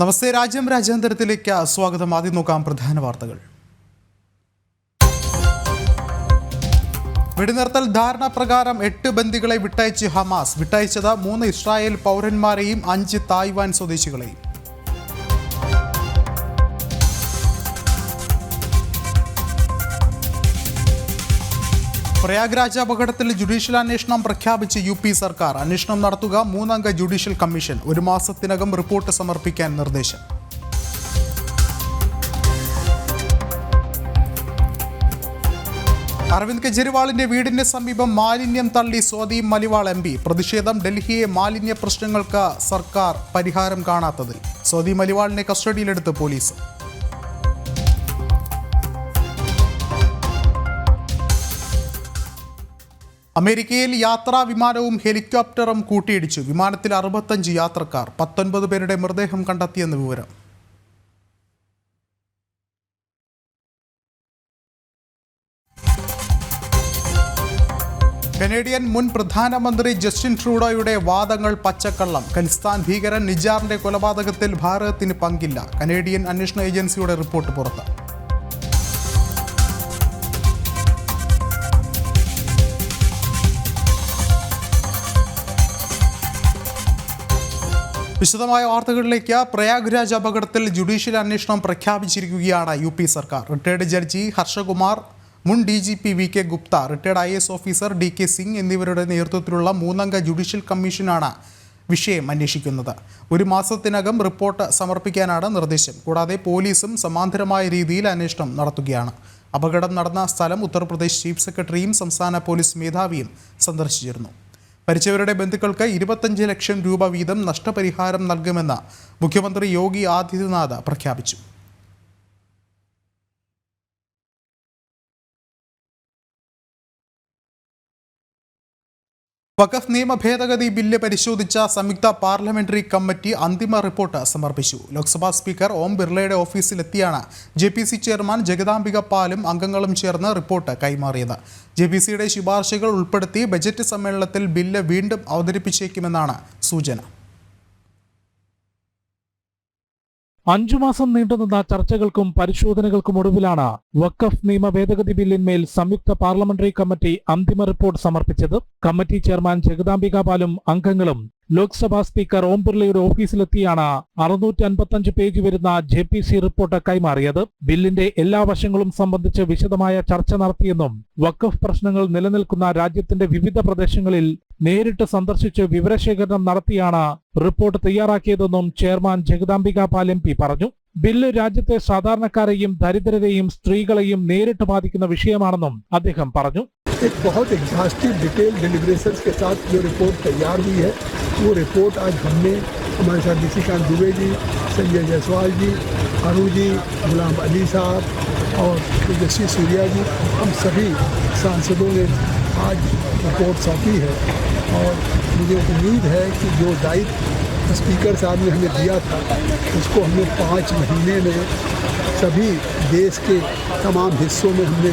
നമസ്തേ രാജ്യം രാജ്യാന്തരത്തിലേക്ക് സ്വാഗതം. ആദ്യം നോക്കാം പ്രധാന വാർത്തകൾ. വെടിനിർത്തൽ ധാരണ പ്രകാരം എട്ട് ബന്ദികളെ വിട്ടയച്ച് ഹമാസ്. വിട്ടയച്ചത് മൂന്ന് ഇസ്രായേൽ പൗരന്മാരെയും അഞ്ച് തായ്വാൻ സ്വദേശികളെയും. പ്രയാഗ്രാജ് അപകടത്തിൽ ജുഡീഷ്യൽ അന്വേഷണം പ്രഖ്യാപിച്ച് യു പി സർക്കാർ. അന്വേഷണം നടത്തുക മൂന്നംഗ ജുഡീഷ്യൽ കമ്മീഷൻ. ഒരു മാസത്തിനകം റിപ്പോർട്ട് സമർപ്പിക്കാൻ നിർദ്ദേശം. അരവിന്ദ് കെജ്രിവാളിന്റെ വീടിന് സമീപം മാലിന്യം തള്ളി സ്വാതി മലിവാൾ എം പി. പ്രതിഷേധം ഡൽഹിയെ മാലിന്യ പ്രശ്നങ്ങൾക്ക് സർക്കാർ പരിഹാരം കാണാത്തതിൽ. സ്വാതി മലിവാളിനെ കസ്റ്റഡിയിലെടുത്ത് പോലീസ്. അമേരിക്കയിൽ യാത്രാ വിമാനവും ഹെലികോപ്റ്ററും കൂട്ടിയിടിച്ചു. വിമാനത്തിൽ അറുപത്തഞ്ച് യാത്രക്കാർ പത്തൊൻപത് പേരുടെ മൃതദേഹം കണ്ടെത്തിയെന്ന് വിവരം. കനേഡിയൻ മുൻ പ്രധാനമന്ത്രി ജസ്റ്റിൻ ട്രൂഡോയുടെ വാദങ്ങൾ പച്ചക്കള്ളം. ഖലിസ്ഥാൻ ഭീകരൻ നിജാറിന്റെ കൊലപാതകത്തിൽ ഭാരതത്തിന് പങ്കില്ല. കനേഡിയൻ അന്വേഷണ ഏജൻസിയുടെ റിപ്പോർട്ട് പുറത്ത്. വിശദമായ വാർത്തകളിലേക്ക് പ്രയാഗ്രാജ് അപകടത്തിൽ ജുഡീഷ്യൽ അന്വേഷണം പ്രഖ്യാപിച്ചിരിക്കുകയാണ് യു പി സർക്കാർ. റിട്ടയർഡ് ജഡ്ജി ഹർഷകുമാർ മുൻ D G P V K Gupta retired I S officer D K Singh എന്നിവരുടെ നേതൃത്വത്തിലുള്ള മൂന്നംഗ ജുഡീഷ്യൽ കമ്മീഷനാണ് വിഷയം അന്വേഷിക്കുന്നത്. ഒരു മാസത്തിനകം റിപ്പോർട്ട് സമർപ്പിക്കാനാണ് നിർദ്ദേശം. കൂടാതെ പോലീസും സമാന്തരമായ രീതിയിൽ അന്വേഷണം നടത്തുകയാണ്. അപകടം നടന്ന സ്ഥലം ഉത്തർപ്രദേശ് ചീഫ് സെക്രട്ടറിയും സംസ്ഥാന പോലീസ് മേധാവിയും സന്ദർശിച്ചിരുന്നു. മരിച്ചവരുടെ ബന്ധുക്കൾക്ക് ഇരുപത്തഞ്ച് ലക്ഷം രൂപ വീതം നഷ്ടപരിഹാരം നൽകുമെന്ന് മുഖ്യമന്ത്രി യോഗി ആദിത്യനാഥ് പ്രഖ്യാപിച്ചു. വഖഫ് നിയമ ഭേദഗതി ബില്ല് പരിശോധിച്ച സംയുക്ത പാർലമെന്ററി കമ്മിറ്റി അന്തിമ റിപ്പോർട്ട് സമർപ്പിച്ചു. ലോക്സഭാ സ്പീക്കർ ഓം ബിർളയുടെ ഓഫീസിലെത്തിയാണ് J P C chairman Jagdambika പാലും അംഗങ്ങളും ചേർന്ന് റിപ്പോർട്ട് കൈമാറിയത്. ജെ പി സിയുടെ ശുപാർശകൾ ഉൾപ്പെടുത്തി ബജറ്റ് സമ്മേളനത്തിൽ ബില്ല് വീണ്ടും അവതരിപ്പിച്ചേക്കുമെന്നാണ് സൂചന. അഞ്ചു മാസം നീണ്ടുനിന്ന ചർച്ചകൾക്കും പരിശോധനകൾക്കും ഒടുവിലാണ് വഖഫ് നിയമ ഭേദഗതി ബില്ലിന്മേൽ സംയുക്ത പാർലമെന്ററി കമ്മിറ്റി അന്തിമ റിപ്പോർട്ട് സമർപ്പിച്ചത്. കമ്മിറ്റി ചെയർമാൻ ജഗദാംബിക പാലും അംഗങ്ങളും ലോക്സഭാ സ്പീക്കർ ഓം ബിർളയുടെ ഓഫീസിലെത്തിയാണ് അറുന്നൂറ്റി അൻപത്തഞ്ച് പേജ് വരുന്ന ജെ പി സി റിപ്പോർട്ട് കൈമാറിയത്. ബില്ലിന്റെ എല്ലാ വശങ്ങളും സംബന്ധിച്ച് വിശദമായ ചർച്ച നടത്തിയെന്നും വഖഫ് പ്രശ്നങ്ങൾ നിലനിൽക്കുന്ന രാജ്യത്തിന്റെ വിവിധ പ്രദേശങ്ങളിൽ നേരിട്ട് സന്ദർശിച്ച് വിവരശേഖരണം നടത്തിയാണ് റിപ്പോർട്ട് തയ്യാറാക്കിയതെന്നും ചെയർമാൻ ജഗദാംബിക പാൽ എം പി പറഞ്ഞു ബില്ല് രാജ്യത്തെ സാധാരണക്കാരെയും ദരിദ്രരെയും സ്ത്രീകളെയും നേരിട്ട് ബാധിക്കുന്ന വിഷയമാണെന്നും അദ്ദേഹം പറഞ്ഞു एक बहुत एग्जॉस्टिव डिटेल डिलिब्रेशन के साथ जो रिपोर्ट तैयार हुई है वो रिपोर्ट आज हमने हमारे साथ निशिकांत दुबे जी संजय जायसवाल जी अरुण जी गुलाम अली साहब और तेजस्वी सूर्या जी हम सभी सांसदों ने आज रिपोर्ट सौंपी है और मुझे उम्मीद है कि जो दायित्व स्पीकर साहब ने हमें दिया था, उसको हमने पाँच महीने में सभी देश के तमाम हिस्सों में हमने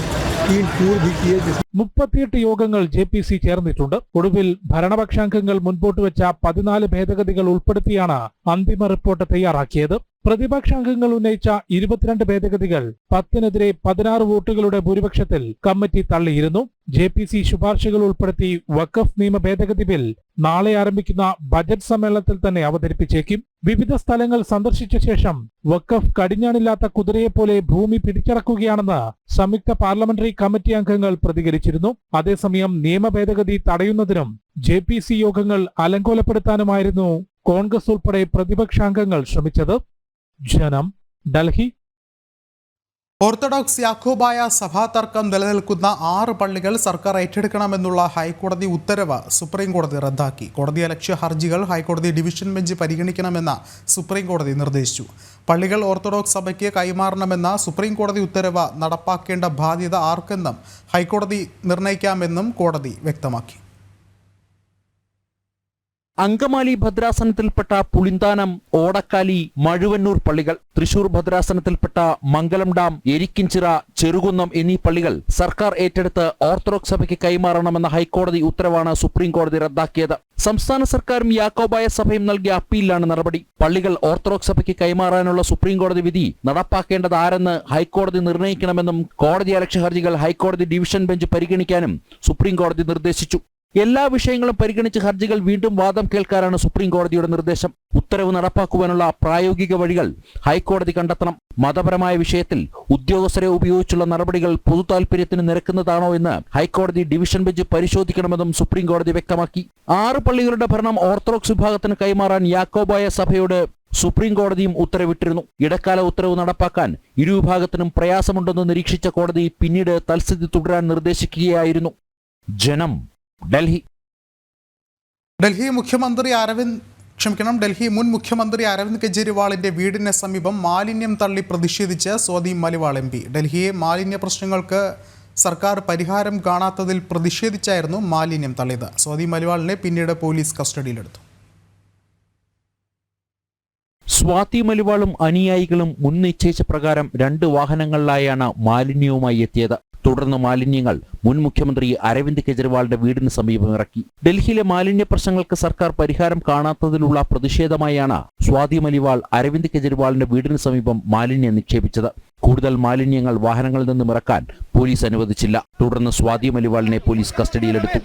മുപ്പത്തിയെട്ട് യോഗങ്ങൾ ജെ പി സി ചേർന്നിട്ടുണ്ട്. ഒടുവിൽ ഭരണപക്ഷാംഗങ്ങൾ മുൻപോട്ട് വെച്ച പതിനാല് ഭേദഗതികൾ ഉൾപ്പെടുത്തിയാണ് അന്തിമ റിപ്പോർട്ട് തയ്യാറാക്കിയത്. പ്രതിപക്ഷാംഗങ്ങൾ ഉന്നയിച്ച ഇരുപത്തിരണ്ട് ഭേദഗതികൾ പത്തിനെതിരെ പതിനാറ് വോട്ടുകളുടെ ഭൂരിപക്ഷത്തിൽ കമ്മിറ്റി തള്ളിയിരുന്നു. ജെ പി സി ശുപാർശകൾ ഉൾപ്പെടുത്തി വഖഫ് നിയമ ഭേദഗതി ബിൽ നാളെ ആരംഭിക്കുന്ന ബജറ്റ് സമ്മേളനത്തിൽ തന്നെ അവതരിപ്പിച്ചേക്കും. വിവിധ സ്ഥലങ്ങൾ സന്ദർശിച്ച ശേഷം വക്കഫ് കടിഞ്ഞാണില്ലാത്ത കുതിരയെപ്പോലെ ഭൂമി പിടിച്ചടക്കുകയാണെന്ന് സംയുക്ത പാർലമെന്ററി കമ്മിറ്റി അംഗങ്ങൾ പ്രതികരിച്ചിരുന്നു. അതേസമയം നിയമ ഭേദഗതി തടയുന്നതിനും ജെ പി സി യോഗങ്ങൾ അലങ്കോലപ്പെടുത്താനുമായിരുന്നു കോൺഗ്രസ് ഉൾപ്പെടെ പ്രതിപക്ഷാംഗങ്ങൾ ശ്രമിച്ചത്. ജനം ഡൽഹി ഓർത്തഡോക്സ് യാക്കോബായ സഭാ തർക്കം നിലനിൽക്കുന്ന ആറ് പള്ളികൾ സർക്കാർ ഏറ്റെടുക്കണമെന്നുള്ള ഹൈക്കോടതി ഉത്തരവ് സുപ്രീം കോടതി റദ്ദാക്കി. കോടതി അലക്ഷ്യ ഹർജികൾ ഹൈക്കോടതി ഡിവിഷൻ ബെഞ്ച് പരിഗണിക്കണമെന്ന് സുപ്രീം കോടതി നിർദ്ദേശിച്ചു. പള്ളികൾ ഓർത്തഡോക്സ് സഭയ്ക്ക് കൈമാറണമെന്ന സുപ്രീം കോടതി ഉത്തരവ് നടപ്പാക്കേണ്ട ബാധ്യത ആർക്കെന്നും ഹൈക്കോടതി നിർണയിക്കാമെന്നും കോടതി വ്യക്തമാക്കി. അങ്കമാലി ഭദ്രാസനത്തിൽപ്പെട്ട പുളിന്താനം ഓടക്കാലി മഴുവന്നൂർ പള്ളികൾ തൃശൂർ ഭദ്രാസനത്തിൽപ്പെട്ട മംഗലം ഡാം എരിക്കിഞ്ചിറ ചെറുകുന്നം എന്നീ പള്ളികൾ സർക്കാർ ഏറ്റെടുത്ത് ഓർത്തഡോക്സ് സഭയ്ക്ക് കൈമാറണമെന്ന ഹൈക്കോടതി ഉത്തരവാണ് സുപ്രീം കോടതി റദ്ദാക്കിയത്. സംസ്ഥാന സർക്കാരും യാക്കോബായ സഭയും നൽകിയ അപ്പീലിലാണ് നടപടി. പള്ളികൾ ഓർത്തഡോക്സ് സഭയ്ക്ക് കൈമാറാനുള്ള സുപ്രീം കോടതി വിധി നടപ്പാക്കേണ്ടത് ആരെന്ന് ഹൈക്കോടതി നിർണയിക്കണമെന്നും കോടതി അലക്ഷ്യ ഹർജികൾ ഹൈക്കോടതി ഡിവിഷൻ ബെഞ്ച് പരിഗണിക്കാനും സുപ്രീം കോടതി നിർദ്ദേശിച്ചു. എല്ലാ വിഷയങ്ങളും പരിഗണിച്ച് ഹർജികൾ വീണ്ടും വാദം കേൾക്കാനാണ് സുപ്രീം കോടതിയുടെ നിർദ്ദേശം. ഉത്തരവ് നടപ്പാക്കുവാനുള്ള പ്രായോഗിക വഴികൾ ഹൈക്കോടതി കണ്ടെത്തണം. മതപരമായ വിഷയത്തിൽ ഉദ്യോഗസ്ഥരെ ഉപയോഗിച്ചുള്ള നടപടികൾ പൊതു താൽപര്യത്തിന് നിരക്കുന്നതാണോ എന്ന് ഹൈക്കോടതി ഡിവിഷൻ ബെഞ്ച് പരിശോധിക്കണമെന്നും സുപ്രീം കോടതി വ്യക്തമാക്കി. ആറ് പള്ളികളുടെ ഭരണം ഓർത്തഡോക്സ് വിഭാഗത്തിന് കൈമാറാൻ യാക്കോബായ സഭയോട് സുപ്രീം കോടതിയും ഉത്തരവിട്ടിരുന്നു. ഇടക്കാല ഉത്തരവ് നടപ്പാക്കാൻ ഇരുവിഭാഗത്തിനും പ്രയാസമുണ്ടെന്ന് നിരീക്ഷിച്ച കോടതി പിന്നീട് തൽസ്ഥിതി തുടരാൻ നിർദ്ദേശിക്കുകയായിരുന്നു. ജനം ഡൽഹി. ഡൽഹി മുഖ്യമന്ത്രി അരവിന്ദ് ക്ഷമിക്കണം ഡൽഹി മുൻ മുഖ്യമന്ത്രി അരവിന്ദ് കെജ്രിവാളിന്റെ വീടിന് സമീപം മാലിന്യം തള്ളി പ്രതിഷേധിച്ച് സ്വാതി മലിവാൾ എം പി. ഡൽഹിയെ മാലിന്യ പ്രശ്നങ്ങൾക്ക് സർക്കാർ പരിഹാരം കാണാത്തതിൽ പ്രതിഷേധിച്ചായിരുന്നു മാലിന്യം തള്ളിയത്. സ്വാതി മലിവാളിനെ പിന്നീട് പോലീസ് കസ്റ്റഡിയിലെടുത്തു. സ്വാതി മലിവാളും അനുയായികളും മുൻ നിശ്ചയിച്ച പ്രകാരം രണ്ട് വാഹനങ്ങളിലായാണ് മാലിന്യവുമായി എത്തിയത്. തുടർന്ന് മാലിന്യങ്ങൾ മുൻ മുഖ്യമന്ത്രി അരവിന്ദ് കെജ്രിവാളിന്റെ വീടിന് സമീപം ഇറക്കി. ഡൽഹിയിലെ മാലിന്യ പ്രശ്നങ്ങൾക്ക് സർക്കാർ പരിഹാരം കാണാത്തതിലുള്ള പ്രതിഷേധമായാണ് സ്വാതി മലിവാൾ അരവിന്ദ് കെജ്രിവാളിന്റെ വീടിന് സമീപം മാലിന്യം നിക്ഷേപിച്ചത്. കൂടുതൽ മാലിന്യങ്ങൾ വാഹനങ്ങളിൽ നിന്നും ഇറക്കാൻ പോലീസ് അനുവദിച്ചില്ല. തുടർന്ന് സ്വാതി മലിവാളിനെ പോലീസ് കസ്റ്റഡിയിലെടുത്തു.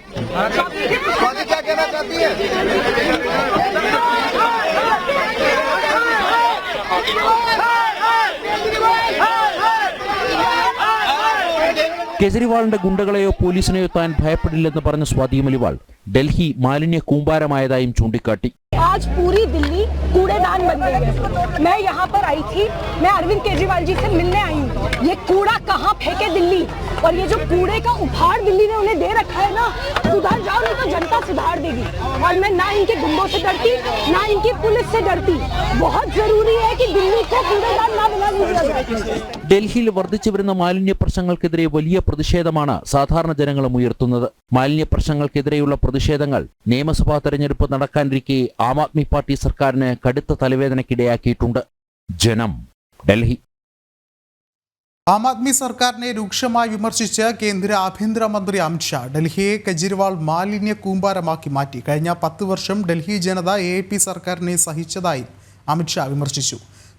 കെജ്രിവാളിന്റെ ഗുണ്ടകളെയോ പോലീസിനെയോ താൻ ഭയപ്പെടില്ലെന്ന് പറഞ്ഞ സ്വാതി മലിവാൾ. ഡൽഹി മാലിന്യ കൂമ്പാരമായതായും ചൂണ്ടിക്കാട്ടി आज पूरी दिल्ली कूड़ेदान बन गई है मैं यहाँ पर आई थी मैं अरविंद केजरीवाल जी से मिलने आई हूँ ये कूड़ा कहाँ फेंके दिल्ली और ये जो कूड़े का उपहार दिल्ली ने उन्हें दे रखा है ना सुधर जाओ नहीं तो जनता सुधार देगी और मैं ना इनके गुंडों से डरती ना इनकी पुलिस से डरती बहुत जरूरी है कि दिल्ली को कूड़ेदान ना बना दिया जाए ഡൽഹിയിൽ വർദ്ധിച്ചു വരുന്ന മാലിന്യ പ്രശ്നങ്ങൾക്കെതിരെ വലിയ പ്രതിഷേധമാണ് സാധാരണ ജനങ്ങളും ഉയർത്തുന്നത് മാലിന്യ പ്രശ്നങ്ങൾക്കെതിരെയുള്ള പ്രതിഷേധങ്ങൾ. നിയമസഭാ തെരഞ്ഞെടുപ്പ് നടക്കാനിരിക്കെ ആം ആദ്മി പാർട്ടി സർക്കാരിന് കടുത്ത തലവേദനയ്ക്കിടയാക്കിയിട്ടുണ്ട്. ജനം ഡൽഹി. ആം ആദ്മി സർക്കാരിനെ രൂക്ഷമായി വിമർശിച്ച് കേന്ദ്ര ആഭ്യന്തരമന്ത്രി അമിത്ഷാ ഡൽഹിയെ കെജ്രിവാൾ മാലിന്യ കൂമ്പാരമാക്കി മാറ്റി. കഴിഞ്ഞ പത്ത് വർഷം ഡൽഹി ജനത എ പി സർക്കാരിനെ സഹിച്ചതായി അമിത്ഷാ വിമർശിച്ചു.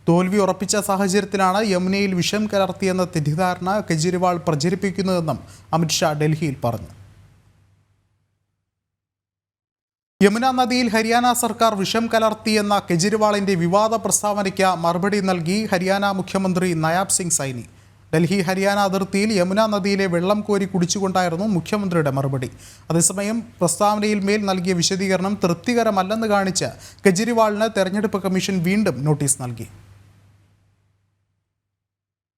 തോൽവി ഉറപ്പിച്ച സാഹചര്യത്തിലാണ് യമുനയിൽ വിഷം കലർത്തിയെന്ന തെറ്റിദ്ധാരണ കെജ്രിവാൾ പ്രചരിപ്പിക്കുന്നതെന്നും അമിത്ഷാ ഡൽഹിയിൽ പറഞ്ഞു. യമുന നദിയിൽ ഹരിയാന സർക്കാർ വിഷം കലർത്തിയെന്ന കെജ്രിവാളിന്റെ വിവാദ പ്രസ്താവനയ്ക്ക് മറുപടി നൽകി ഹരിയാന മുഖ്യമന്ത്രി നയാബ് സിംഗ് സൈനി. ഡൽഹി ഹരിയാന അതിർത്തിയിൽ യമുന നദിയിലെ വെള്ളം കോരി കുടിച്ചുകൊണ്ടായിരുന്നു മുഖ്യമന്ത്രിയുടെ മറുപടി. അതേസമയം പ്രസ്താവനയിൽ മേൽ നൽകിയ വിശദീകരണം തൃപ്തികരമല്ലെന്ന് കാണിച്ച് കെജ്രിവാളിന് തെരഞ്ഞെടുപ്പ് കമ്മീഷൻ വീണ്ടും നോട്ടീസ് നൽകി.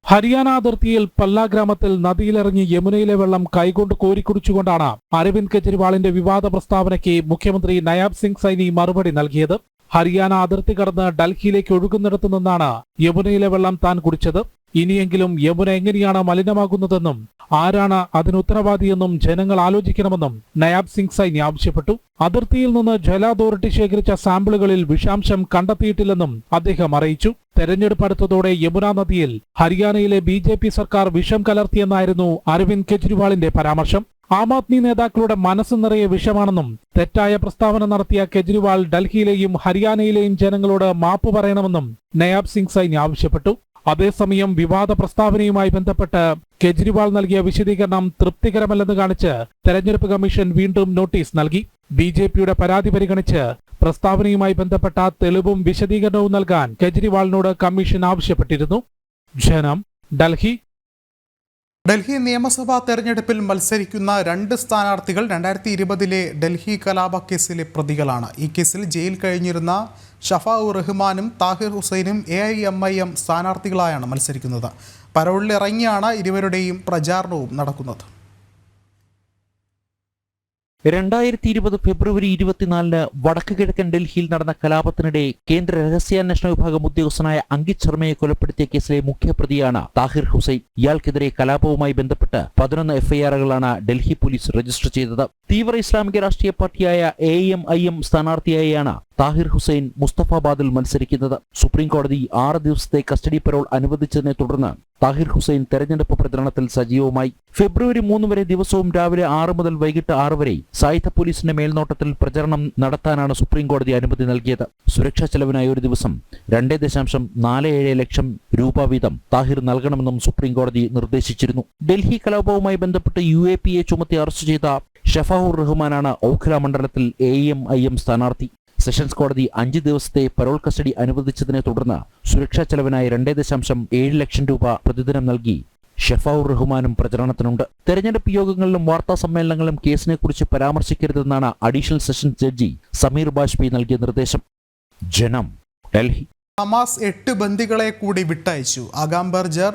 ഹരിയാന അതിർത്തിയിൽ പല്ല ഗ്രാമത്തിൽ നദിയിലിറങ്ങി യമുനയിലെ വെള്ളം കൈകൊണ്ട് കോരിക്കുടിച്ചുകൊണ്ടാണ് അരവിന്ദ് കെജ്രിവാളിന്റെ വിവാദ പ്രസ്താവനയ്ക്ക് മുഖ്യമന്ത്രി നയാബ് സിംഗ് സൈനി മറുപടി നൽകിയത്. ഹരിയാന അതിർത്തി കടന്ന് ഡൽഹിയിലേക്ക് ഒഴുകുന്നിടത്തു നിന്നാണ് യമുനയിലെ വെള്ളം താൻ കുടിച്ചത്. ഇനിയെങ്കിലും യമുന എങ്ങനെയാണ് മലിനമാകുന്നതെന്നും ആരാണ് അതിന് ഉത്തരവാദിയെന്നും ജനങ്ങൾ ആലോചിക്കണമെന്നും നയാബ് സിംഗ് സൈനി ആവശ്യപ്പെട്ടു. അതിർത്തിയിൽ നിന്ന് ജല അതോറിറ്റി ശേഖരിച്ച സാമ്പിളുകളിൽ വിഷാംശം കണ്ടെത്തിയിട്ടില്ലെന്നും അദ്ദേഹം അറിയിച്ചു. തെരഞ്ഞെടുപ്പ് അടുത്തതോടെ യമുന നദിയിൽ ഹരിയാനയിലെ ബി ജെ പി സർക്കാർ വിഷം കലർത്തിയെന്നായിരുന്നു അരവിന്ദ് കെജ്രിവാളിന്റെ പരാമർശം. ആം ആദ്മി നേതാക്കളുടെ മനസ്സ് നിറയെ വിഷമാണെന്നും തെറ്റായ പ്രസ്താവന നടത്തിയ കെജ്രിവാൾ ഡൽഹിയിലെയും ഹരിയാനയിലെയും ജനങ്ങളോട് മാപ്പ് പറയണമെന്നും നയാബ് സിംഗ് സൈനി ആവശ്യപ്പെട്ടു. അതേസമയം വിവാദ പ്രസ്താവനയുമായി ബന്ധപ്പെട്ട് കെജ്രിവാൾ നൽകിയ വിശദീകരണം തൃപ്തികരമല്ലെന്ന് കാണിച്ച് തെരഞ്ഞെടുപ്പ് കമ്മീഷൻ വീണ്ടും നോട്ടീസ് നൽകി. ബി ജെ പിയുടെ പരാതി പരിഗണിച്ച് പ്രസ്താവനയുമായി ബന്ധപ്പെട്ട തെളിവും വിശദീകരണവും നൽകാൻ കെജ്രിവാളിനോട് കമ്മീഷൻ ആവശ്യപ്പെട്ടിരുന്നു. ജനം ഡൽഹി ഡൽഹി നിയമസഭാ തെരഞ്ഞെടുപ്പിൽ മത്സരിക്കുന്ന രണ്ട് സ്ഥാനാർത്ഥികൾ രണ്ടായിരത്തി ഇരുപതിലെ ഡൽഹി കലാപ കേസിലെ പ്രതികളാണ്. ഈ കേസിൽ ജയിൽ കഴിഞ്ഞിരുന്ന ഷഫാഉർ റഹ്മാനും Tahir ഹുസൈനും A I M I M സ്ഥാനാർത്ഥികളായാണ് മത്സരിക്കുന്നത്. പരോളിലിറങ്ങിയാണ് ഇരുവരുടെയും പ്രചാരണവും നടക്കുന്നത്. രണ്ടായിരത്തി ഇരുപത് ഫെബ്രുവരി ഇരുപത്തിനാലിന് വടക്ക് കിഴക്കൻ ഡൽഹിയിൽ നടന്ന കലാപത്തിനിടെ കേന്ദ്ര രഹസ്യാന്വേഷണ വിഭാഗം ഉദ്യോഗസ്ഥനായ അങ്കിത് ശർമ്മയെ കൊലപ്പെടുത്തിയ കേസിലെ മുഖ്യപ്രതിയാണ് താഹിർ ഹുസൈൻ. ഇയാൾക്കെതിരെ കലാപവുമായി ബന്ധപ്പെട്ട് പതിനൊന്ന് എഫ്ഐആറുകളാണ് ഡൽഹി പോലീസ് രജിസ്റ്റർ ചെയ്തത്. തീവ്ര ഇസ്ലാമിക രാഷ്ട്രീയ പാർട്ടിയായ എ എം ഐ എം സ്ഥാനാർത്ഥിയായാണ് താഹിർ ഹുസൈൻ മുസ്തഫാബാദിൽ മത്സരിക്കുന്നത്. സുപ്രീം കോടതി ആറ് ദിവസത്തെ കസ്റ്റഡി പരോൾ അനുവദിച്ചതിനെ തുടർന്ന് താഹിർ ഹുസൈൻ തെരഞ്ഞെടുപ്പ് പ്രചരണത്തിൽ സജീവമായി. ഫെബ്രുവരി മൂന്ന് വരെ ദിവസവും രാവിലെ ആറ് മുതൽ വൈകിട്ട് ആറ് വരെ സായുധ പോലീസിന്റെ മേൽനോട്ടത്തിൽ പ്രചരണം നടത്താനാണ് സുപ്രീം കോടതി അനുമതി നൽകിയത്. സുരക്ഷാ ചെലവിനായി ഒരു ദിവസം രണ്ടേ ദശാംശം നാല് ഏഴ് ലക്ഷം രൂപ വീതം താഹിർ നൽകണമെന്നും സുപ്രീം കോടതി നിർദ്ദേശിച്ചിരുന്നു. ഡൽഹി കലാപവുമായി ബന്ധപ്പെട്ട് യു എ പി എ ചുമത്തി അറസ്റ്റ് ചെയ്ത ഷഫാഹുർ റഹ്മാനാണ് ഔഖല മണ്ഡലത്തിൽ എ എം ഐ എം സ്ഥാനാർത്ഥി. സെഷൻസ് കോടതി അഞ്ച് ദിവസത്തെ പരോൾ കസ്റ്റഡി അനുവദിച്ചതിനെ തുടർന്ന് സുരക്ഷാ ചെലവിനായി രണ്ടേ ദശാംശം ഏഴ് ലക്ഷം രൂപ പ്രതിദിനം നൽകി. ഷഫാവുർ റഹ്മാനും പ്രചരണത്തിനുണ്ട്. തെരഞ്ഞെടുപ്പ് യോഗങ്ങളിലും വാർത്താ സമ്മേളനങ്ങളിലും കേസിനെക്കുറിച്ച് പരാമർശിക്കരുതെന്നാണ് additional sessions judge Sameer Bajpai നൽകിയ നിർദ്ദേശം. ജനം ഡൽഹി. ഹമാസ് എട്ട് ബന്ദികളെ കൂടി വിട്ടയച്ചു. അഗാംബർജർ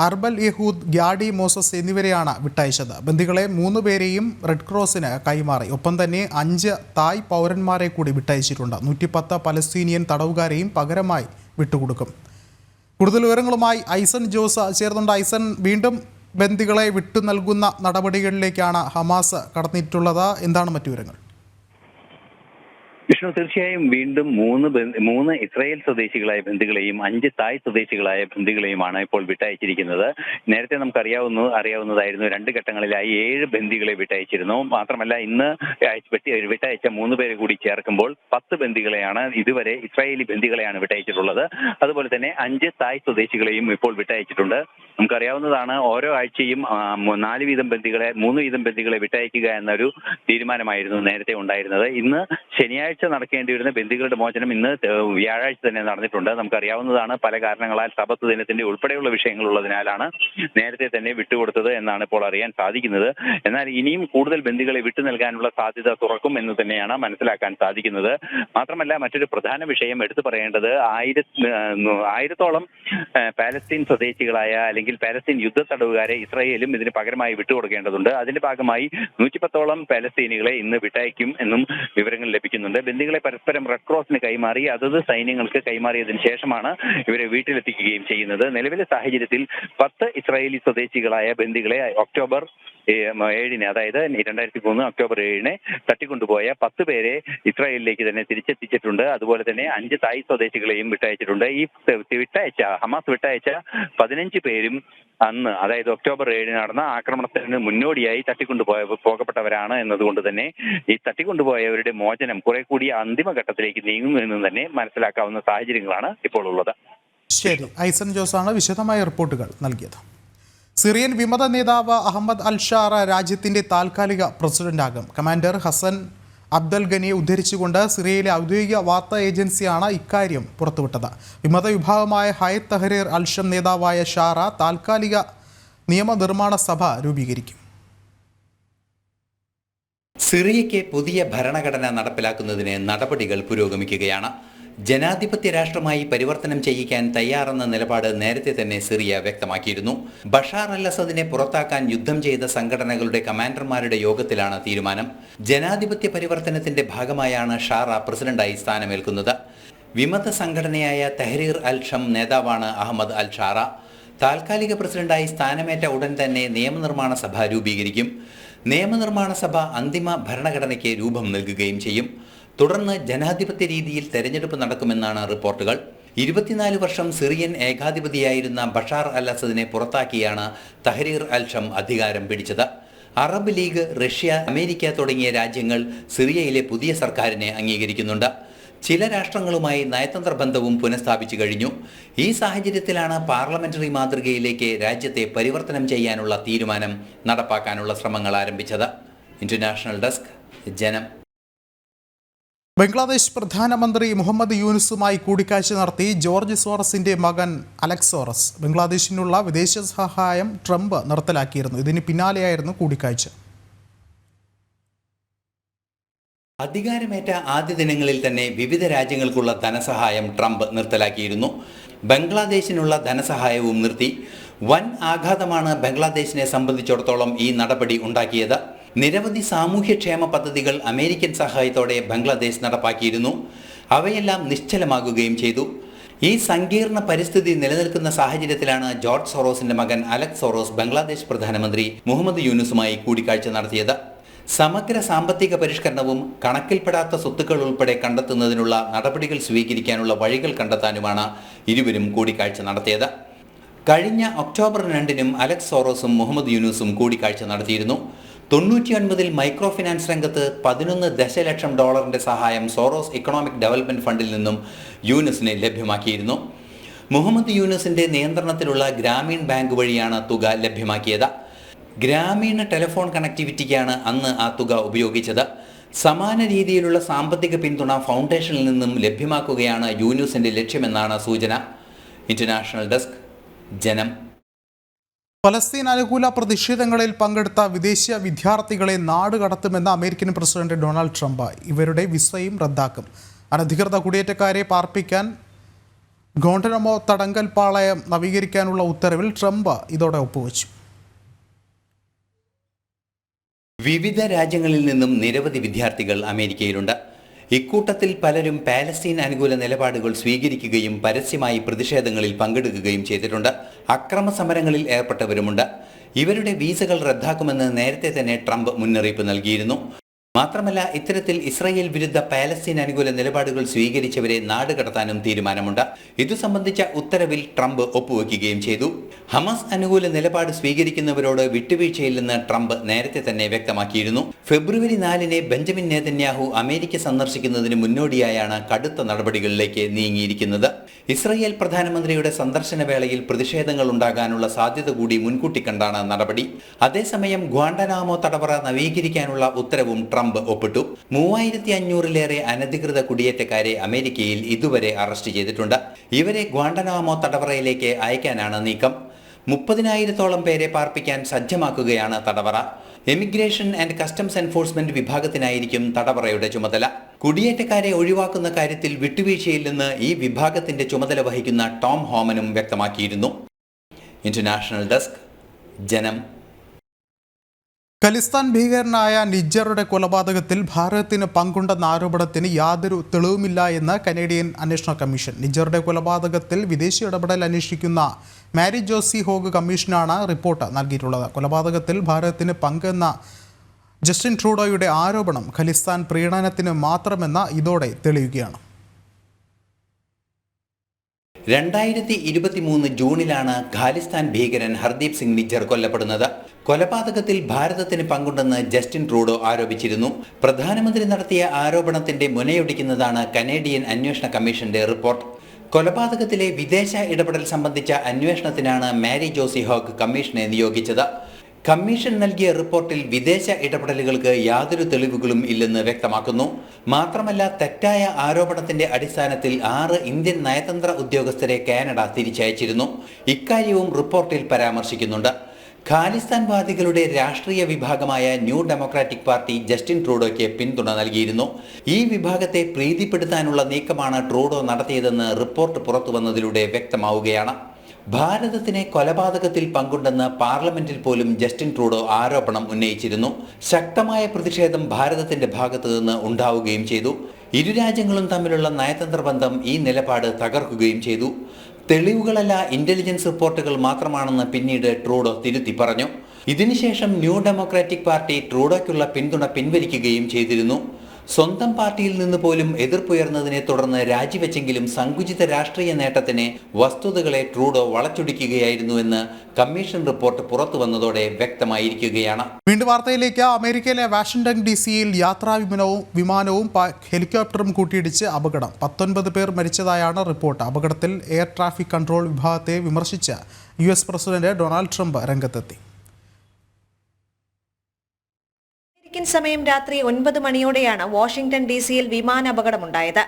അർബൽ യഹൂദ് ഗ്യാഡി മോസസ് എന്നിവരെയാണ് വിട്ടയച്ചത്. ബന്ദികളെ മൂന്ന് പേരെയും റെഡ് ക്രോസിന് കൈമാറി. ഒപ്പം തന്നെ അഞ്ച് തായ് പൗരന്മാരെ കൂടി വിട്ടയച്ചിട്ടുണ്ട്. നൂറ്റിപ്പത്ത് പലസ്തീനിയൻ തടവുകാരെയും പകരമായി വിട്ടുകൊടുക്കും. കൂടുതൽ വിവരങ്ങളുമായി ഐസൻ ജോസ് ചേർന്നുണ്ട്. ഐസൻ വീണ്ടും ബന്ദികളെ വിട്ടു നൽകുന്ന നടപടികളിലേക്കാണ് ഹമാസ് കടന്നിട്ടുള്ളത്. എന്താണ് മറ്റു വിവരങ്ങൾ? വിഷ്ണു തീർച്ചയായും വീണ്ടും മൂന്ന് മൂന്ന് ഇസ്രായേൽ സ്വദേശികളായ ബന്ധുക്കളെയും അഞ്ച് തായ് സ്വദേശികളായ ബന്ധുക്കളെയുമാണ് ഇപ്പോൾ വിട്ടയച്ചിരിക്കുന്നത്. നേരത്തെ നമുക്ക് അറിയാവുന്ന അറിയാവുന്നതായിരുന്നു രണ്ട് ഘട്ടങ്ങളിലായി ഏഴ് ബന്ദികളെ വിട്ടയച്ചിരുന്നു. മാത്രമല്ല ഇന്ന് വെട്ടി- വിട്ടയച്ച മൂന്ന് പേരെ കൂടി ചേർക്കുമ്പോൾ പത്ത് ബന്ദികളെയാണ് ഇതുവരെ ഇസ്രായേലി ബന്ദികളെയാണ് വിട്ടയച്ചിട്ടുള്ളത്. അതുപോലെ തന്നെ അഞ്ച് തായ് സ്വദേശികളെയും ഇപ്പോൾ വിട്ടയച്ചിട്ടുണ്ട്. നമുക്കറിയാവുന്നതാണ് ഓരോ ആഴ്ചയും നാല് വീതം ബന്ദികളെ മൂന്ന് വീതം ബന്ദികളെ വിട്ടയക്കുക എന്നൊരു തീരുമാനമായിരുന്നു നേരത്തെ ഉണ്ടായിരുന്നത്. ഇന്ന് ശനിയാഴ്ച നടക്കേണ്ടിയിരുന്ന ബന്ദികളുടെ മോചനം ഇന്ന് വ്യാഴാഴ്ച തന്നെ നടന്നിട്ടുണ്ട്. നമുക്കറിയാവുന്നതാണ് പല കാരണങ്ങളാൽ സബത്ത് ദിനത്തിന്റെ ഉൾപ്പെടെയുള്ള വിഷയങ്ങൾ ഉള്ളതിനാലാണ് നേരത്തെ തന്നെ വിട്ടുകൊടുത്തത് എന്നാണ് ഇപ്പോൾ അറിയാൻ സാധിക്കുന്നത്. എന്നാൽ ഇനിയും കൂടുതൽ ബന്ദികളെ വിട്ടു നൽകാനുള്ള സാധ്യത തുറക്കും എന്ന് തന്നെയാണ് മനസ്സിലാക്കാൻ സാധിക്കുന്നത്. മാത്രമല്ല മറ്റൊരു പ്രധാന വിഷയം എടുത്തു പറയേണ്ടത് ആയിരത്തി ആയിരത്തോളം പാലസ്തീൻ സ്വദേശികളായ അല്ലെങ്കിൽ പാലസ്തീൻ യുദ്ധ തടവുകാരെ ഇസ്രായേലും ഇതിന് പകരമായി വിട്ടുകൊടുക്കേണ്ടതുണ്ട്. അതിന്റെ ഭാഗമായി നൂറ്റിപ്പത്തോളം പാലസ്തീനികളെ ഇന്ന് വിട്ടയക്കും എന്നും വിവരങ്ങൾ ലഭിക്കുന്നുണ്ട്. ബന്ദികളെ പരസ്പരം റെഡ് ക്രോസിന് കൈമാറി അതത് സൈന്യങ്ങൾക്ക് കൈമാറിയതിനു ശേഷമാണ് ഇവരെ വീട്ടിലെത്തിക്കുകയും ചെയ്യുന്നത്. നിലവിലെ സാഹചര്യത്തിൽ പത്ത് ഇസ്രായേലി സ്വദേശികളായ ബന്ദികളെ ഒക്ടോബർ ഏഴിന് അതായത് രണ്ടായിരത്തി മൂന്ന് ഒക്ടോബർ ഏഴിന് തട്ടിക്കൊണ്ടുപോയ പത്ത് പേരെ ഇസ്രായേലിലേക്ക് തന്നെ തിരിച്ചെത്തിച്ചിട്ടുണ്ട്. അതുപോലെ തന്നെ അഞ്ച് തായ് സ്വദേശികളെയും വിട്ടയച്ചിട്ടുണ്ട്. ഈ വിട്ടയച്ച ഹമാസ് വിട്ടയച്ച പതിനഞ്ച് പേരും അന്ന് അതായത് ഒക്ടോബർ ഏഴിന് നടന്ന ആക്രമണത്തിന് മുന്നോടിയായി തട്ടിക്കൊണ്ടുപോയ പോകപ്പെട്ടവരാണ് എന്നതുകൊണ്ട് തന്നെ ഈ തട്ടിക്കൊണ്ടുപോയവരുടെ മോചനം കുറെ കൂടി അന്തിമഘട്ടത്തിലേക്ക് നീങ്ങുന്നു തന്നെ മനസ്സിലാക്കാവുന്ന സാഹചര്യങ്ങളാണ് ഇപ്പോൾ ഉള്ളത് ശരി. ഐസൻ ജോസാണ് വിശദമായ റിപ്പോർട്ടുകൾ നൽകിയത്. സിറിയൻ വിമത നേതാവ് അഹമ്മദ് അൽഷാറ രാജ്യത്തിന്റെ താൽക്കാലിക പ്രസിഡന്റാകും. കമാൻഡർ ഹസൻ അബ്ദൽ ഗനിയെ ഉദ്ധരിച്ചുകൊണ്ട് സിറിയയിലെ ഔദ്യോഗിക വാർത്താ ഏജൻസിയാണ് ഇക്കാര്യം പുറത്തുവിട്ടത്. വിമത വിഭാഗമായ ഹയത് തഹരീർ അൽഷം നേതാവായ ഷാറ താൽക്കാലിക നിയമനിർമ്മാണ സഭ രൂപീകരിക്കും. സിറിയയ്ക്ക് പുതിയ ഭരണഘടന നടപ്പിലാക്കുന്നതിന് നടപടികൾ പുരോഗമിക്കുകയാണ്. ജനാധിപത്യ രാഷ്ട്രമായി പരിവർത്തനം ചെയ്യിക്കാൻ തയ്യാറെന്ന നിലപാട് നേരത്തെ തന്നെ സിറിയ വ്യക്തമാക്കിയിരുന്നു. ബഷാർ അൽ അസദിനെ പുറത്താക്കാൻ യുദ്ധം ചെയ്ത സംഘടനകളുടെ കമാൻഡർമാരുടെ യോഗത്തിലാണ് തീരുമാനം. ജനാധിപത്യ പരിവർത്തനത്തിന്റെ ഭാഗമായാണ് ഷാറ പ്രസിഡന്റായി സ്ഥാനമേൽക്കുന്നത്. വിമത സംഘടനയായ തെഹ്രീർ അൽ ഷം നേതാവാണ് അഹമ്മദ് അൽ ഷാറ താൽക്കാലിക പ്രസിഡന്റായി സ്ഥാനമേറ്റ ഉടൻ തന്നെ നിയമനിർമ്മാണ സഭ രൂപീകരിക്കും. നിയമനിർമ്മാണ സഭ അന്തിമ ഭരണഘടനയ്ക്ക് രൂപം നൽകുകയും ചെയ്യും. തുടർന്ന് ജനാധിപത്യ രീതിയിൽ തെരഞ്ഞെടുപ്പ് നടക്കുമെന്നാണ് റിപ്പോർട്ടുകൾ. ഇരുപത്തിനാല് വർഷം സിറിയൻ ഏകാധിപതിയായിരുന്ന ബഷാർ അൽ അസദിനെ പുറത്താക്കിയാണ് തഹരീർ അൽ ഷം അധികാരം പിടിച്ചത്. അറബ് ലീഗ് റഷ്യ അമേരിക്ക തുടങ്ങിയ രാജ്യങ്ങൾ സിറിയയിലെ പുതിയ സർക്കാരിനെ അംഗീകരിക്കുന്നുണ്ട്. ചില രാഷ്ട്രങ്ങളുമായി നയതന്ത്ര ബന്ധവും പുനഃസ്ഥാപിച്ചു കഴിഞ്ഞു. ഈ സാഹചര്യത്തിലാണ് പാർലമെന്ററി മാതൃകയിലേക്ക് രാജ്യത്തെ പരിവർത്തനം ചെയ്യാനുള്ള തീരുമാനം നടപ്പാക്കാനുള്ള ശ്രമങ്ങൾ ആരംഭിച്ചത്. ഇന്റർനാഷണൽ ഡെസ്ക് ജനം. ബംഗ്ലാദേശ് പ്രധാനമന്ത്രി മുഹമ്മദ് യൂനുസുമായി കൂടിക്കാഴ്ച നടത്തി ജോർജ് സോറസിന്റെ മകൻ അലക്സ് സോറസ് ബംഗ്ലാദേശിനുള്ള വിദേശ സഹായം ട്രംപ് നിർത്തലാക്കിയിരുന്നു. ഇതിന് പിന്നാലെയായിരുന്നു കൂടിക്കാഴ്ച. അധികാരമേറ്റ ആദ്യ ദിനങ്ങളിൽ തന്നെ വിവിധ രാജ്യങ്ങൾക്കുള്ള ധനസഹായം ട്രംപ് നിർത്തലാക്കിയിരുന്നു. ബംഗ്ലാദേശിനുള്ള ധനസഹായവും നിർത്തി. വൻ ആഘാതമാണ് ബംഗ്ലാദേശിനെ സംബന്ധിച്ചിടത്തോളം ഈ നടപടി ഉണ്ടാക്കിയത്. നിരവധി സാമൂഹ്യക്ഷേമ പദ്ധതികൾ അമേരിക്കൻ സഹായത്തോടെ ബംഗ്ലാദേശ് നടപ്പാക്കിയിരുന്നു. അവയെല്ലാം നിശ്ചലമാകുകയും ചെയ്തു. ഈ സങ്കീർണ പരിസ്ഥിതി നിലനിൽക്കുന്ന സാഹചര്യത്തിലാണ് ജോർജ് സോറോസിന്റെ മകൻ അലക്സ് സോറോസ് ബംഗ്ലാദേശ് പ്രധാനമന്ത്രി മുഹമ്മദ് യൂനുസുമായി കൂടിക്കാഴ്ച നടത്തിയത്. സമഗ്ര സാമ്പത്തിക പരിഷ്കരണവും കണക്കിൽപ്പെടാത്ത സ്വത്തുക്കൾ ഉൾപ്പെടെ കണ്ടെത്തുന്നതിനുള്ള നടപടികൾ സ്വീകരിക്കാനുള്ള വഴികൾ കണ്ടെത്താനുമാണ് ഇരുവരും കൂടിക്കാഴ്ച നടത്തിയത്. കഴിഞ്ഞ ഒക്ടോബർ രണ്ടിനും അലക്സ് സോറോസും മുഹമ്മദ് യൂനുസും കൂടിക്കാഴ്ച നടത്തിയിരുന്നു. തൊണ്ണൂറ്റിയൊൻപതിൽ മൈക്രോ ഫിനാൻസ് രംഗത്ത് പതിനൊന്ന് ദശലക്ഷം ഡോളറിന്റെ സഹായം സോറോസ് ഇക്കണോമിക് ഡെവലപ്മെന്റ് ഫണ്ടിൽ നിന്നും യൂനുസിന് ലഭ്യമാക്കിയിരുന്നു. മുഹമ്മദ് യൂനസിന്റെ നിയന്ത്രണത്തിലുള്ള ഗ്രാമീൺ ബാങ്ക് വഴിയാണ് തുക ലഭ്യമാക്കിയത്. ഗ്രാമീണ ടെലിഫോൺ കണക്ടിവിറ്റിക്കാണ് അന്ന് ആ തുക ഉപയോഗിച്ചത്. സമാന രീതിയിലുള്ള സാമ്പത്തിക പിന്തുണ ഫൗണ്ടേഷനിൽ നിന്നും ലഭ്യമാക്കുകയാണ് യൂനുസിന്റെ ലക്ഷ്യമെന്നാണ് സൂചന. ഇന്റർനാഷണൽ ഡെസ്ക് ജനം. പലസ്തീൻ അനുകൂല പ്രതിഷേധങ്ങളിൽ പങ്കെടുത്ത വിദേശ വിദ്യാർത്ഥികളെ നാട് കടത്തുമെന്ന് അമേരിക്കൻ പ്രസിഡന്റ് ഡൊണാൾഡ് ട്രംപ് ഇവരുടെ വിസയും റദ്ദാക്കും. അനധികൃത കുടിയേറ്റക്കാരെ പാർപ്പിക്കാൻ ഗോണ്ടനമോ തടങ്കൽ പാളയം നവീകരിക്കാനുള്ള ഉത്തരവിൽ ട്രംപ് ഇതോടെ ഒപ്പുവച്ചു. വിവിധ രാജ്യങ്ങളിൽ നിന്നും നിരവധി വിദ്യാർത്ഥികൾ അമേരിക്കയിലുണ്ട്. ഇക്കൂട്ടത്തിൽ പലരും പാലസ്തീൻ അനുകൂല നിലപാടുകൾ സ്വീകരിക്കുകയും പരസ്യമായി പ്രതിഷേധങ്ങളിൽ പങ്കെടുക്കുകയും ചെയ്തിട്ടുണ്ട്. അക്രമ സമരങ്ങളിൽ ഏർപ്പെട്ടവരുമുണ്ട്. ഇവരുടെ വീസകൾ റദ്ദാക്കുമെന്ന് നേരത്തെ തന്നെ ട്രംപ് മുന്നറിയിപ്പ് നൽകിയിരുന്നു. മാത്രമല്ല ഇത്തരത്തിൽ ഇസ്രായേൽ വിരുദ്ധ പാലസ്തീൻ അനുകൂല നിലപാടുകൾ സ്വീകരിച്ചവരെ നാട് കടത്താനും തീരുമാനമുണ്ട്. ഇതു സംബന്ധിച്ച ഉത്തരവിൽ ട്രംപ് ഒപ്പുവെക്കുകയും ചെയ്തു. ഹമാസ് അനുകൂല നിലപാട് സ്വീകരിക്കുന്നവരോട് വിട്ടുവീഴ്ചയില്ലെന്ന് ട്രംപ് നേരത്തെ തന്നെ വ്യക്തമാക്കിയിരുന്നു. ഫെബ്രുവരി നാലിന് ബെഞ്ചമിൻ നേതന്യാഹു അമേരിക്ക സന്ദർശിക്കുന്നതിന് മുന്നോടിയായാണ് കടുത്ത നടപടികളിലേക്ക് നീങ്ങിയിരിക്കുന്നത്. ഇസ്രായേൽ പ്രധാനമന്ത്രിയുടെ സന്ദർശന വേളയിൽ പ്രതിഷേധങ്ങൾ ഉണ്ടാകാനുള്ള സാധ്യത കൂടി മുൻകൂട്ടി കണ്ടാണ് നടപടി. അതേസമയം ഗ്വാണ്ടനാമോ തടവറ നവീകരിക്കാനുള്ള ഉത്തരവും ട്രംപ് ഒപ്പിട്ടു. മൂവായിരത്തി അഞ്ഞൂറിലേറെ അനധികൃത കുടിയേറ്റക്കാരെ അമേരിക്കയിൽ ഇതുവരെ അറസ്റ്റ് ചെയ്തിട്ടുണ്ട്. ഇവരെ ഗ്വാണ്ടനാമോ തടവറയിലേക്ക് അയക്കാനാണ് നീക്കം. മുപ്പതിനായിരത്തോളം പേരെ പാർപ്പിക്കാൻ സജ്ജമാക്കുകയാണ് തടവറ. എമിഗ്രേഷൻ ആൻഡ് കസ്റ്റംസ് എൻഫോഴ്സ്മെന്റ് വിഭാഗത്തിനായിരിക്കും തടവറയുടെ ചുമതല. കുടിയേറ്റക്കാരെ ഒഴിവാക്കുന്ന കാര്യത്തിൽ വിട്ടുവീഴ്ചയില്ലെന്ന് ഈ വിഭാഗത്തിന്റെ ചുമതല വഹിക്കുന്ന ടോം ഹോമനും വ്യക്തമാക്കിയിരുന്നു. ഇന്റർനാഷണൽ ഡെസ്ക് ജനം ഖലിസ്ഥാൻ ഭീകരനായ നിജ്ജറുടെ കൊലപാതകത്തിൽ ഭാരതത്തിന് പങ്കുണ്ടെന്ന ആരോപണത്തിന് യാതൊരു തെളിവുമില്ല എന്ന് കനേഡിയൻ അന്വേഷണ കമ്മീഷൻ. നിജ്ജറുടെ കൊലപാതകത്തിൽ വിദേശ ഇടപെടൽ അന്വേഷിക്കുന്ന മാരി ജോസി ഹോഗ് കമ്മീഷനാണ് റിപ്പോർട്ട് നൽകിയിട്ടുള്ളത്. കൊലപാതകത്തിൽ ഭാരതത്തിന് പങ്കെന്ന ജസ്റ്റിൻ ട്രൂഡോയുടെ ആരോപണം ഖലിസ്ഥാൻ പ്രീണനത്തിന് മാത്രമെന്ന ഇതോടെ തെളിയുകയാണ്. രണ്ടായിരത്തി ഇരുപത്തി മൂന്ന് ജൂണിലാണ് ഖാലിസ്ഥാൻ ഭീകരൻ ഹർദീപ് സിംഗ് നിജ്ജർ കൊല്ലപ്പെടുന്നത്. കൊലപാതകത്തിൽ ഭാരതത്തിന് പങ്കുണ്ടെന്ന് ജസ്റ്റിൻ ട്രൂഡോ ആരോപിച്ചിരുന്നു. പ്രധാനമന്ത്രി നടത്തിയ ആരോപണത്തിന്റെ മുനയൊടിക്കുന്നതാണ് കനേഡിയൻ അന്വേഷണ കമ്മീഷന്റെ റിപ്പോർട്ട്. കൊലപാതകത്തിലെ വിദേശ ഇടപെടൽ സംബന്ധിച്ച അന്വേഷണത്തിനാണ് മാരി ജോസി ഹോക്ക് കമ്മീഷനെ നിയോഗിച്ചത്. കമ്മീഷൻ നൽകിയ റിപ്പോർട്ടിൽ വിദേശ ഇടപെടലുകൾക്ക് യാതൊരു തെളിവുകളും ഇല്ലെന്ന് വ്യക്തമാക്കുന്നു. മാത്രമല്ല തെറ്റായ ആരോപണത്തിന്റെ അടിസ്ഥാനത്തിൽ ആറ് ഇന്ത്യൻ നയതന്ത്ര ഉദ്യോഗസ്ഥരെ കാനഡ തിരിച്ചയച്ചിരുന്നു. ഇക്കാര്യവും റിപ്പോർട്ടിൽ പരാമർശിക്കുന്നുണ്ട്. ഖാലിസ്ഥാൻവാദികളുടെ രാഷ്ട്രീയ വിഭാഗമായ ന്യൂ ഡെമോക്രാറ്റിക് പാർട്ടി ജസ്റ്റിൻ ട്രൂഡോയ്ക്ക് പിന്തുണ നൽകിയിരുന്നു. ഈ വിഭാഗത്തെ പ്രീതിപ്പെടുത്താനുള്ള നീക്കമാണ് ട്രൂഡോ നടത്തിയതെന്ന് റിപ്പോർട്ട് പുറത്തുവന്നതിലൂടെ വ്യക്തമാവുകയാണ്. ഭാരതത്തിന് കൊലപാതകത്തിൽ പങ്കുണ്ടെന്ന് പാർലമെന്റിൽ പോലും ജസ്റ്റിൻ ട്രൂഡോ ആരോപണം ഉന്നയിച്ചിരുന്നു. ശക്തമായ പ്രതിഷേധം ഭാരതത്തിന്റെ ഭാഗത്തു നിന്ന് ഉണ്ടാവുകയും ചെയ്തു. ഇരു രാജ്യങ്ങളും തമ്മിലുള്ള നയതന്ത്ര ബന്ധം ഈ നിലപാട് തകർക്കുകയും ചെയ്തു. തെളിവുകളല്ല ഇന്റലിജൻസ് റിപ്പോർട്ടുകൾ മാത്രമാണെന്ന് പിന്നീട് ട്രൂഡോ തിരുത്തി പറഞ്ഞു. ഇതിനുശേഷം ന്യൂ ഡെമോക്രാറ്റിക് പാർട്ടി ട്രൂഡോയ്ക്കുള്ള പിന്തുണ പിൻവലിക്കുകയും ചെയ്തിരുന്നു. സ്വന്തം പാർട്ടിയിൽ നിന്ന് പോലും എതിർപ്പുയർന്നതിനെ തുടർന്ന് രാജിവെച്ചെങ്കിലും സങ്കുചിത രാഷ്ട്രീയ നേട്ടത്തിന് വസ്തുതകളെ ട്രൂഡോ വളച്ചൊടിക്കുകയായിരുന്നുവെന്ന് കമ്മീഷൻ റിപ്പോർട്ട് പുറത്തു വന്നതോടെ വ്യക്തമായിരിക്കുകയാണ്. വീണ്ടും വാർത്തയിലേക്ക് അമേരിക്കയിലെ വാഷിംഗ്ടൺ ഡി സിയിൽ യാത്രാ വിമാനവും വിമാനവും ഹെലികോപ്റ്ററും കൂട്ടിയിടിച്ച് അപകടം. പത്തൊൻപത് പേർ മരിച്ചതായാണ് റിപ്പോർട്ട്. അപകടത്തിൽ എയർ ട്രാഫിക് കൺട്രോൾ വിഭാഗത്തെ വിമർശിച്ച് യു പ്രസിഡന്റ് ഡൊണാൾഡ് ട്രംപ് രംഗത്തെത്തി. അമേരിക്കൻ സമയം രാത്രി ഒൻപത് മണിയോടെയാണ് വാഷിംഗ്ടൺ ഡി സിയിൽ വിമാന അപകടമുണ്ടായത്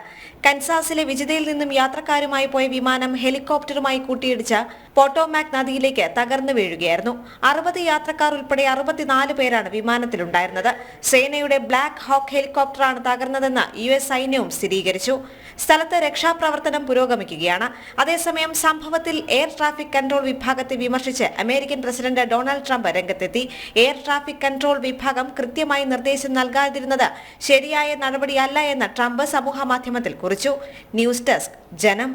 കൻസാസിലെ വിജിതയിൽ നിന്നും യാത്രക്കാരുമായി പോയ വിമാനം ഹെലികോപ്റ്ററുമായി കൂട്ടിയിടിച്ച പോട്ടോമാക് നദിയിലേക്ക് തകർന്നു വീഴുകയായിരുന്നു. അറുപത് യാത്രക്കാർ ഉൾപ്പെടെ അറുപത്തിനാല് പേരാണ് വിമാനത്തിലുണ്ടായിരുന്നത്. സേനയുടെ ബ്ലാക്ക് ഹോക്ക് ഹെലികോപ്റ്ററാണ് തകർന്നതെന്ന് യു എസ് സൈന്യവും സ്ഥിരീകരിച്ചു. സ്ഥലത്ത് രക്ഷാപ്രവർത്തനം പുരോഗമിക്കുകയാണ്. അതേസമയം സംഭവത്തിൽ എയർ ട്രാഫിക് കൺട്രോൾ വിഭാഗത്തെ വിമർശിച്ച് അമേരിക്കൻ പ്രസിഡന്റ് ഡൊണാൾഡ് ട്രംപ് രംഗത്തെത്തി. എയർ ട്രാഫിക് കൺട്രോൾ വിഭാഗം കൃത്യമായി നിർദ്ദേശം നൽകാതിരുന്നത് ശരിയായ നടപടിയല്ല എന്ന് ട്രംപ് സമൂഹമാധ്യമത്തിൽ കുറിച്ചു. ന്യൂസ് ഡെസ്ക് ജനം.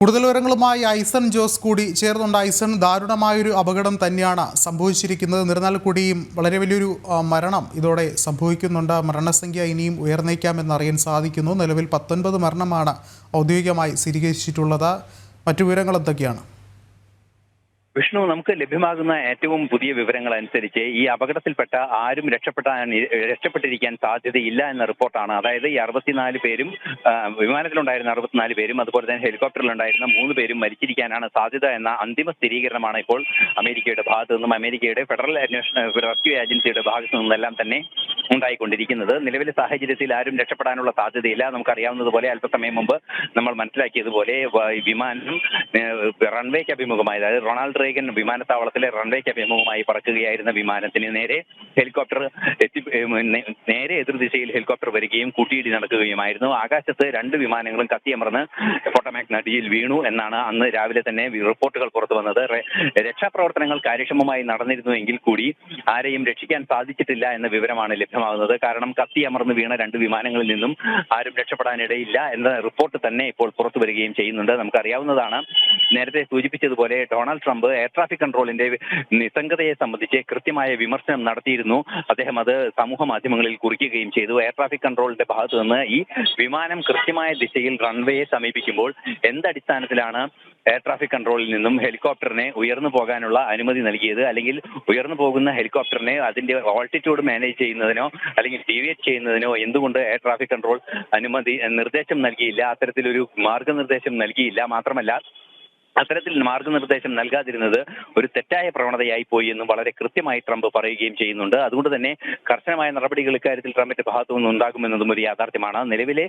കൂടുതൽ വിവരങ്ങളുമായി ഐസൺ ജോസ് കൂടി. ചേർന്നുണ്ട് ഐസൺ. ദാരുണമായൊരു അപകടം തന്നെയാണ് സംഭവിച്ചിരിക്കുന്നത്. എന്നിരുന്നാൽ കൂടിയും വളരെ വലിയൊരു മരണം ഇതോടെ സംഭവിക്കുന്നുണ്ട്. മരണസംഖ്യ ഇനിയും ഉയർന്നേക്കാമെന്ന് അറിയാൻ സാധിക്കുന്നു. നിലവിൽ പത്തൊൻപത് മരണമാണ് ഔദ്യോഗികമായി സ്ഥിരീകരിച്ചിട്ടുള്ളത്. മറ്റു വിവരങ്ങൾ എന്തൊക്കെയാണ്? വിഷ്ണു നമുക്ക് ലഭ്യമാകുന്ന ഏറ്റവും പുതിയ വിവരങ്ങൾ അനുസരിച്ച് ഈ അപകടത്തിൽപ്പെട്ട ആരും രക്ഷപ്പെട്ടാൻ രക്ഷപ്പെട്ടിരിക്കാൻ സാധ്യതയില്ല എന്ന റിപ്പോർട്ടാണ്. അതായത് ഈ അറുപത്തിനാല് പേരും വിമാനത്തിലുണ്ടായിരുന്ന അറുപത്തിനാല് പേരും അതുപോലെ തന്നെ ഹെലികോപ്റ്ററിലുണ്ടായിരുന്ന മൂന്ന് പേരും മരിച്ചിരിക്കാനാണ് സാധ്യത എന്ന അന്തിമ സ്ഥിരീകരണമാണ് ഇപ്പോൾ അമേരിക്കയുടെ ഭാഗത്തു നിന്നും അമേരിക്കയുടെ ഫെഡറൽ അന്വേഷണ റെസ്ക്യൂ ഏജൻസിയുടെ ഭാഗത്തു നിന്നെല്ലാം തന്നെ ഉണ്ടായിക്കൊണ്ടിരിക്കുന്നത്. നിലവിലെ സാഹചര്യത്തിൽ ആരും രക്ഷപ്പെടാനുള്ള സാധ്യതയില്ല. നമുക്കറിയാവുന്നതുപോലെ അല്പസമയം മുമ്പ് നമ്മൾ മനസ്സിലാക്കിയതുപോലെ വിമാനം റൺവേക്ക് അഭിമുഖമായി അതായത് റൊണാൾഡ് റേഗൻ വിമാനത്താവളത്തിലെ റൺവേക്ക് അഭിമുഖമായി പറക്കുകയായിരുന്ന വിമാനത്തിന് നേരെ ഹെലികോപ്റ്റർ എത്തി നേരെ എതിർ നേരെ എതിർദിശയിൽ ഹെലികോപ്റ്റർ വരികയും കൂട്ടിയിടി നടക്കുകയുമായിരുന്നു. ആകാശത്ത് രണ്ട് വിമാനങ്ങളും കത്തിയമർന്ന് ഫോട്ടോമാക് നദിയിൽ വീണു എന്നാണ് അന്ന് രാവിലെ തന്നെ റിപ്പോർട്ടുകൾ പുറത്തു വന്നത്. രക്ഷാപ്രവർത്തനങ്ങൾ കാര്യക്ഷമമായി നടന്നിരുന്നുവെങ്കിൽ കൂടി ആരെയും രക്ഷിക്കാൻ സാധിച്ചിട്ടില്ല എന്ന വിവരമാണ് ലഭ്യമാകുന്നത്. കാരണം കത്തിയമർന്ന് വീണ രണ്ട് വിമാനങ്ങളിൽ നിന്നും ആരും രക്ഷപ്പെടാനിടയില്ല എന്ന റിപ്പോർട്ട് തന്നെ ഇപ്പോൾ പുറത്തു വരികയും ചെയ്യുന്നുണ്ട്. നമുക്കറിയാവുന്നതാണ്. നേരത്തെ സൂചിപ്പിച്ചതുപോലെ ഡൊണാൾഡ് ട്രംപ് എയർ ട്രാഫിക് കൺട്രോളിന്റെ നിസ്സംഗതയെ സംബന്ധിച്ച് കൃത്യമായ വിമർശനം നടത്തിയിരുന്നു. അദ്ദേഹം അത് സമൂഹ മാധ്യമങ്ങളിൽ കുറിക്കുകയും ചെയ്തു. എയർ ട്രാഫിക് കൺട്രോളിന്റെ ഭാഗത്തു നിന്ന് ഈ വിമാനം കൃത്യമായ ദിശയിൽ റൺവേയെ സമീപിക്കുമ്പോൾ എന്തടിസ്ഥാനത്തിലാണ് എയർ ട്രാഫിക് കൺട്രോളിൽ നിന്നും ഹെലികോപ്റ്ററിനെ ഉയർന്നു പോകാനുള്ള അനുമതി നൽകിയത്? അല്ലെങ്കിൽ ഉയർന്നു പോകുന്ന ഹെലികോപ്റ്ററിനെ അതിന്റെ ഓൾട്ടിറ്റ്യൂഡ് മാനേജ് ചെയ്യുന്നതിനോ അല്ലെങ്കിൽ ഡീവിയേറ്റ് ചെയ്യുന്നതിനോ എന്തുകൊണ്ട് എയർ ട്രാഫിക് കൺട്രോൾ അനുമതി നിർദ്ദേശം നൽകിയില്ല? അത്തരത്തിലൊരു മാർഗനിർദ്ദേശം നൽകിയില്ല. മാത്രമല്ല അത്തരത്തിൽ മാർഗനിർദ്ദേശം നൽകാതിരുന്നത് ഒരു തെറ്റായ പ്രവണതയായി പോയി എന്നും വളരെ കൃത്യമായി ട്രംപ് പറയുകയും ചെയ്യുന്നുണ്ട്. അതുകൊണ്ട് തന്നെ കർശനമായ നടപടികൾ ഇക്കാര്യത്തിൽ ട്രംപിന്റെ ഭാഗത്തു നിന്ന് ഉണ്ടാകുമെന്നതും ഒരു യാഥാർത്ഥ്യമാണ്. നിലവിലെ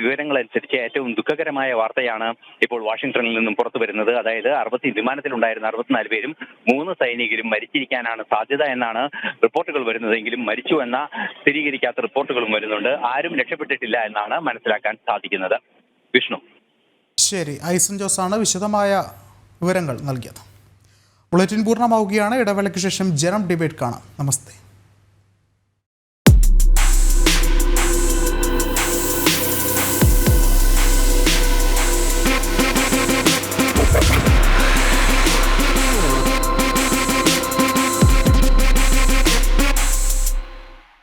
വിവരങ്ങളനുസരിച്ച് ഏറ്റവും ദുഃഖകരമായ വാർത്തയാണ് ഇപ്പോൾ വാഷിംഗ്ടണിൽ നിന്നും പുറത്തു വരുന്നത്. അതായത് അറുപത്തി വിമാനത്തിലുണ്ടായിരുന്ന അറുപത്തിനാല് പേരും മൂന്ന് സൈനികരും മരിച്ചിരിക്കാനാണ് സാധ്യത എന്നാണ് റിപ്പോർട്ടുകൾ വരുന്നതെങ്കിലും മരിച്ചു എന്ന സ്ഥിരീകരിക്കാത്ത റിപ്പോർട്ടുകളും വരുന്നുണ്ട്. ആരും രക്ഷപ്പെട്ടിട്ടില്ല എന്നാണ് മനസ്സിലാക്കാൻ സാധിക്കുന്നത്. വിഷ്ണു. ശരി. ഐസൺ ജോസാണ് വിശദമായ വിവരങ്ങൾ നൽകിയത്. ബുള്ളറ്റിൻ പൂർണമാവുകയാണ്. ഇടവേളയ്ക്ക് ശേഷം ജനം ഡിബേറ്റ് കാണാം. നമസ്തേ.